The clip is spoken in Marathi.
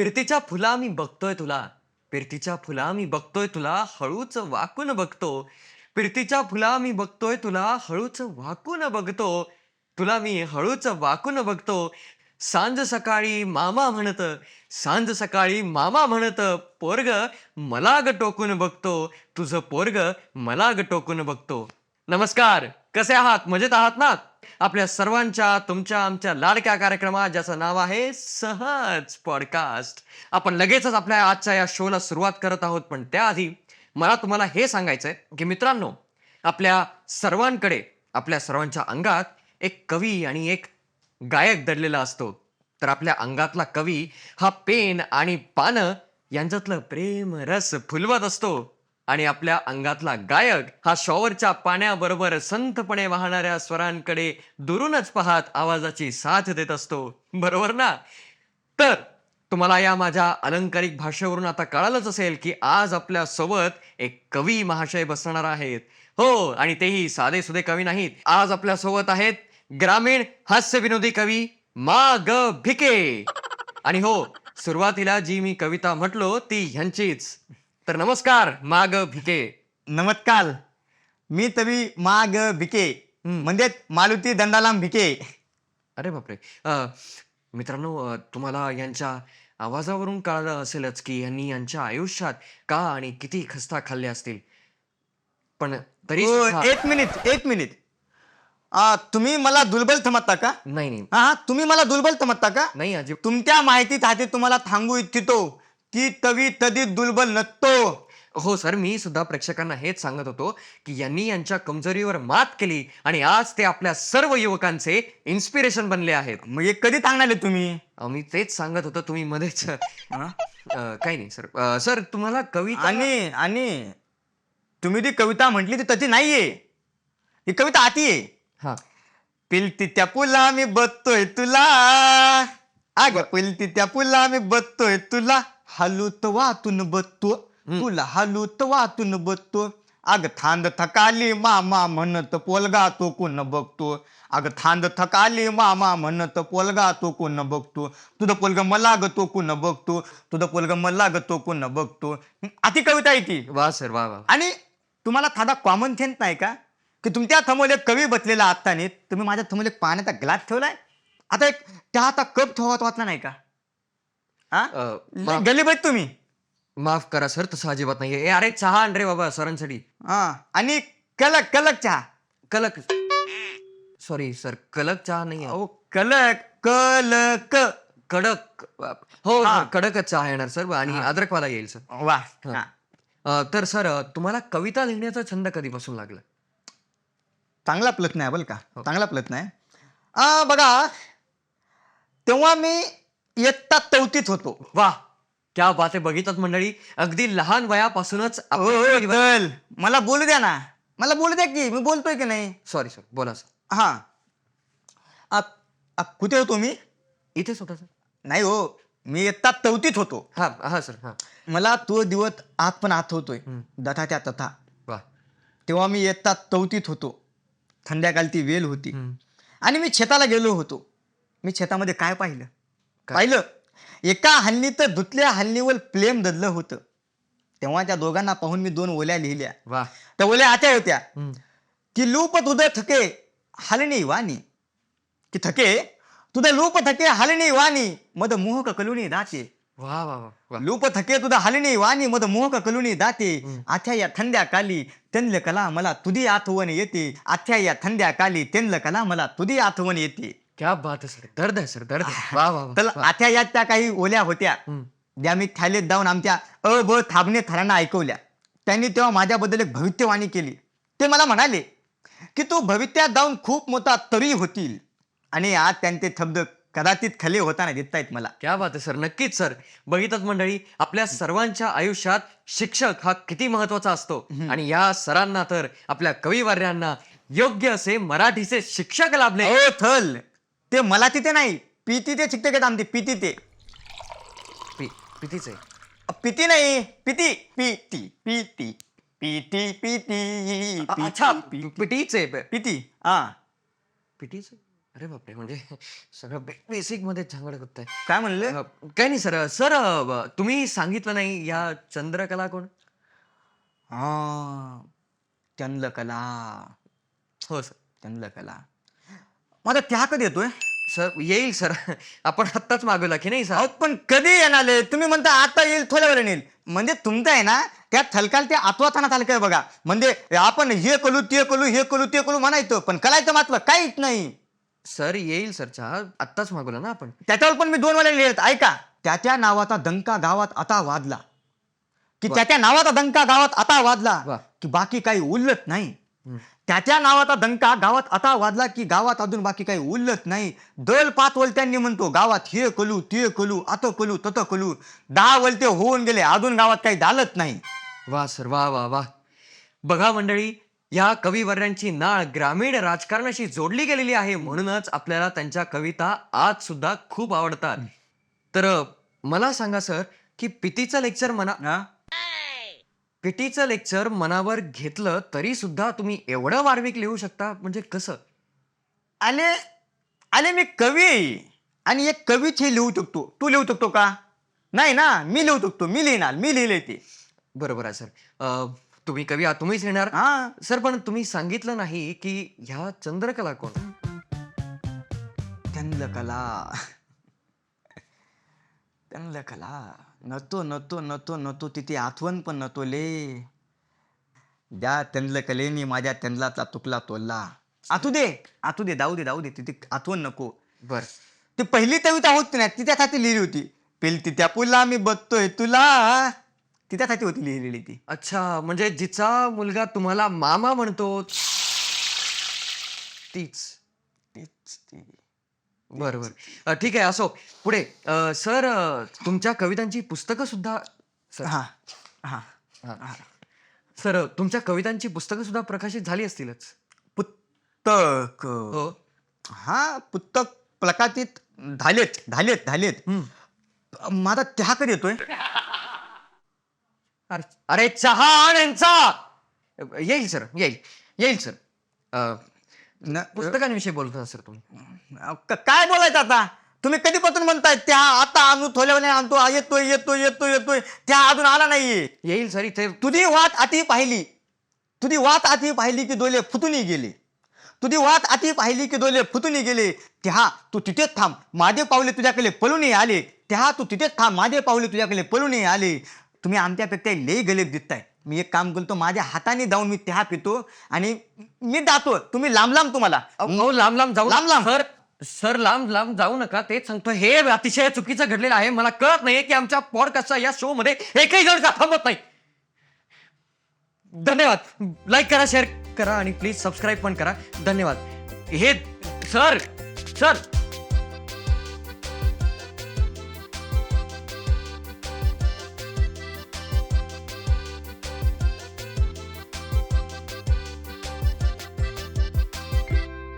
फिरतीच्या फुला मी बघतोय तुला. फिरतीच्या फुला मी बघतोय तुला हळूच वाकून बघतो. फिरतीच्या फुला मी बघतोय तुला हळूच वाकून बघतो. तुला मी हळूच वाकून बघतो. सांज सकाळी मामा म्हणत सांज सकाळी मामा म्हणत पोरग मला ग टोकून बघतो. तुझं पोरग मला ग टोकून बघतो. नमस्कार. कसे आहात? मजेत आहात ना? आपल्या सर्वांच्या तुमच्या आमच्या लाडक्या कार्यक्रमात ज्याचं नाव आहे सहज पॉडकास्ट. आपण लगेचच आपल्या आजच्या या शोला सुरुवात करत आहोत पण त्याआधी मला तुम्हाला हे सांगायचंय की मित्रांनो आपल्या सर्वांकडे आपल्या सर्वांच्या अंगात एक कवी आणि एक गायक दडलेला असतो. तर आपल्या अंगातला कवी हा पेन आणि पानं यांच्यातलं प्रेम रस फुलवत असतो. आणि आपल्या अंगातला गायक हा शॉवरच्या पाण्याबरोबर संतपणे वाहणाऱ्या स्वरांकडे दुरूनच पाहत आवाजाची साथ देत असतो. बरोबर ना? तर तुम्हाला या माझ्या अलंकारिक भाषेवरून आता कळालंच असेल की आज आपल्यासोबत एक कवी महाशय बसणार आहेत. हो आणि तेही साधे सुधे कवी नाहीत. आज आपल्यासोबत आहेत ग्रामीण हास्य विनोदी कवी मा ग भिके. आणि हो सुरुवातीला जी मी कविता म्हटलो ती ह्यांचीच. तर नमस्कार मा ग भिके. नमस्कार. मी तवी माग भिके. म्हणजे मालुती दंडालाम भिके. अरे बापरे. अ, मित्रांनो अ, तुम्हाला यांच्या आवाजावरून कळालं असेलच की यांनी यांच्या आयुष्यात का आणि किती खस्ता खाल्ले असतील. पण तरी ओ, सुद्धा- एक मिनिट एक मिनिट. आ, तुम्ही मला दुर्बल समजता का? नाही नाही. हा तुम्ही मला दुर्बल समजता का? नाही अजिब तुमच्या माहितीसाठी तुम्हाला सांगू इच्छितो. की तवी तदी दुर्बल नसतो. हो सर मी सुद्धा प्रेक्षकांना हेच सांगत होतो की यांनी यांच्या कमजोरीवर मात केली आणि आज ते आपल्या सर्व युवकांचे इन्स्पिरेशन बनले आहेत. हे कधी सांगणार तुम्ही? मी तेच सांगत होतो तुम्ही मध्येच. अ? काही नाही सर. अ, सर तुम्हाला कविता आणि आणि तुम्ही ती कविता म्हटली ती तशी नाहीये. ही कविता आती आहे. हा. पिलती त्या पुला मी बघतोय तुला. अग पिलती त्या पुला मी बघतोय तुला. हलूत वातून बघतो तुला हलूत वातून बघतो अग थांद थकाली मामा म्हणत पोलगा तो कोण बघतो. अग थांद थकाली मामा म्हणत पोलगा तो कोण बघतो. तुझं पोलग मला ग तो कोण बघतो. तुझं पोलग मला ग तो कोण बघतो. अति कविता आहे ती. वा सर वा वा आणि तुम्हाला साधा कॉमन सेन्स नाही का? की तुमच्या थमोल एक कवी बसलेला आत्ताने तुम्ही माझ्या थमोल एक पाण्याचा ग्लास ठेवलाय? आता एक चहाचा कप ठेवत वाचला नाही का? हा? मा- तुम्ही? माफ करा सर तसं अजिबात नाहीये. ए, अरे चहा आण रे बाबा सरांसाठी. हा आणि कलक कलक चहा. कलक. सॉरी सर कलक चहा नाही आहे. अहो कलक कलक. कडक. हो हा. कडकच चहा येणार सर आणि अद्रकवाला येईल सर. वा. हा. हा. अ, तर सर अ, तुम्हाला कविता लिहिण्याचा छंद कधीपासून लागला? चांगला प्रश्न आहे बरं का. चांगला प्रश्न आहे. बघा तेव्हा मी इयत्ता चौथीत होतो. वा क्या बात आहे बघितलं मंडळी. अगदी लहान वयापासूनच मला बोलू द्या ना. मला बोलू द्या की मी बोलतोय की नाही? सॉरी सर बोला सर हा. कुठे होतो मी इथेच होता सर नाही हो मी इयत्ता चौथीत होतो. हा हा सर हा. मला तो दिवस आज पण आठवतोय हम्म. दथा त्या तथा. वा. तेव्हा मी इयत्ता चौथीत होतो. संध्याकाळची वेल होती. हम्म. आणि मी शेताला गेलो होतो. मी शेतामध्ये काय पाहिलं? पाहिलं? एका हल्लीत दुसऱ्या हल्लीवर प्लेम ददलं होतं. तेव्हा त्या दोघांना पाहून मी दोन ओल्या लिहिल्या. वा. त्या ओल्या आत्या होत्या. की लूप तुझं थके हलणी वाणी. की थके? तुझं लूप थके हलणी वाणी मद मोह कलुनी दाते. वा वा वा लूप थके तुझं हलणी वाणी मद मोह कलुनी दाते. आथ्या या थंड्या काली तेंदल कला मला तुझी आठवण येते. आथ्या या थंड्या काली तेंदल कला मला तुझी आठवण येते. क्या बात आहे सर दर्द आहे सर दर्द आहे. वा वा वा, तर वा आथ्या या त्या काही ओल्या होत्या. हम्म. ज्या मी थायलेत जाऊन आमच्या अ ब थाबणे थरांना ऐकवल्या. त्यांनी तेव्हा माझ्याबद्दल एक भविष्यवाणी केली. ते मला म्हणाले की तू भविष्यात जाऊन खूप मोठा तरी होतील. आणि आज त्यांचे शब्द कदाचित खले होताना दिसत आहेत मला. क्या बात आहे सर नक्कीच सर. बघितच मंडळी आपल्या सर्वांच्या आयुष्यात शिक्षक हा किती महत्त्वाचा असतो. आणि या सरांना तर आपल्या कविवार्यांना योग्य असे मराठीचे शिक्षक लाभले. ओ थल. ते मला तिथे नाही पीती ते शिक्षक आहेत आमचे पीती ते. पि- पितीचे पिती नाही पिती पीती पीती पीती पीती अ- अच्छा पिटीचे पिती हा. पिटीचे अरे बापरे म्हणजे सगळं बेसिकमध्ये झांगड करताय काय म्हणले? काही नाही सर सर तुम्ही सांगितलं नाही या चंद्रकला कोण? हा चंद्रकला. हो सर चंद्रकला. माझा त्या कधी येतोय? सर येईल सर. आपण आत्ताच मागवला की नाही अहो सर पण कधी येणार? तुम्ही म्हणता आता येईल थोड्या वेळ येईल. म्हणजे तुमचं आहे ना त्या थलकाल ते आत्वाताना हलकाय बघा. म्हणजे आपण हे करू ते करू हे करू ते करू म्हणायचं पण करायचं मात्र काहीच नाही. सर येईल सर चहा. आत्ताच मागवला ना आपण. त्याच्यावर पण मी दोन वेळा लिहित ऐका त्याच्या नावाचा डंका गावात आता वाजला. की वा. त्याच्या नावाचा डंका गावात आता वाजला. वा. की बाकी काही उरलत नाही. त्याच्या नावाचा डंका गावात आता वाजला की गावात अजून बाकी काही उरलत नाही. दल पाच वलत्यांनी म्हणतो गावात हे कलू ते कलू आता कलू तत कलू. दहा वलते होऊन गेले अजून गावात काही झालंच नाही. वा सर वा वा वा. बघा मंडळी या कविवर्यांची नाळ ग्रामीण राजकारणाशी जोडली गेलेली आहे म्हणूनच आपल्याला त्यांच्या कविता आज सुद्धा खूप आवडतात. तर मला सांगा सर की पितीचं लेक्चर मना हा? पिटीचं लेक्चर मनावर घेतलं तरी सुद्धा तुम्ही एवढं वार्विक लिहू शकता? म्हणजे कसं? आले आले मी कवी आहे. आणि एक कवीच हे लिहू शकतो. तू लिहू शकतो का? नाही ना? मी लिहू शकतो. मी लिहिणार. मी लिहिले ते. बरोबर आहे सर. अ, तुम्ही कवी आहात तुम्हीच लिहिणार? हा. सर पण तुम्ही सांगितलं नाही की ह्या चंद्रकला कोण? चंद्रकला. चंद्रकला नतो नतो नतो नतो तिथे आठवण पण नतो ले. द्या चंद्रकलेनी माझ्या चंद्राचा तुकला तोडला आतू दे आतू दे जाऊ दे जाऊ दे तिथे आठवण नको. बर. ती पहिली कविता होती ना तिच्यासाठी लिहिली होती. पेलती त्या पुला मी बघतोय तुला. तिच्यासाठी होती लिहिलेली ती. अच्छा म्हणजे जिचा मुलगा तुम्हाला मामा म्हणतो. तीच. तीच ती. बर बर अ, ठीक आहे असो. पुढे अ, सर अ, तुमच्या कवितांची पुस्तकं सुद्धा सर. हा हा हा. सर अ, तुमच्या कवितांची पुस्तकं सुद्धा प्रकाशित झाली असतीलच. पुस्तक. हो. हा पुस्तक प्रकाशित झालेत झालेत झालेत हम्म. माझा चहा कधी येतोय. अरे अरे चहा आण यांचा. येईल सर येईल. येईल सर. अ, न- पुस्तकांविषयी बोलता सर तुम्ही. क- काय बोलायचं आता? तुम्ही कधीपासून म्हणताय त्या आता आणू थोड्या वेळाने आणतो आ, येतोय येतोय येतोय येतोय त्या अजून आला नाहीये. येईल सर इथे. तुझी वाट आती पाहिली. तुझी वाट आती पाहिली की डोले फुटून गेले. तुझी वाट आती पाहिली की डोले फुटून गेले. त्या तू तिथेच थांब. माझे पावले तुझ्याकडे पळून आले. त्या तू तिथेच थांब. माझे पावले तुझ्याकडे पळून आले. तुम्ही आमच्यापेक्षा लई गलेत दिसताय. मी एक काम करतो माझ्या हाताने जाऊन मी त्या पितो आणि मी जातो. तुम्ही लांब लांब तुम्हाला. अहो लांब लांब जाऊ लांब लांब. सर सर लांब लांब जाऊ नका. तेच सांगतो. हे अतिशय चुकीचं घडलेलं आहे. मला कळत नाहीये की आमच्या पॉडकास्टच्या या शो मध्ये एकही जण का थांबत नाही. धन्यवाद. लाईक करा शेअर करा आणि प्लीज सबस्क्राईब पण करा. धन्यवाद. हे सर सर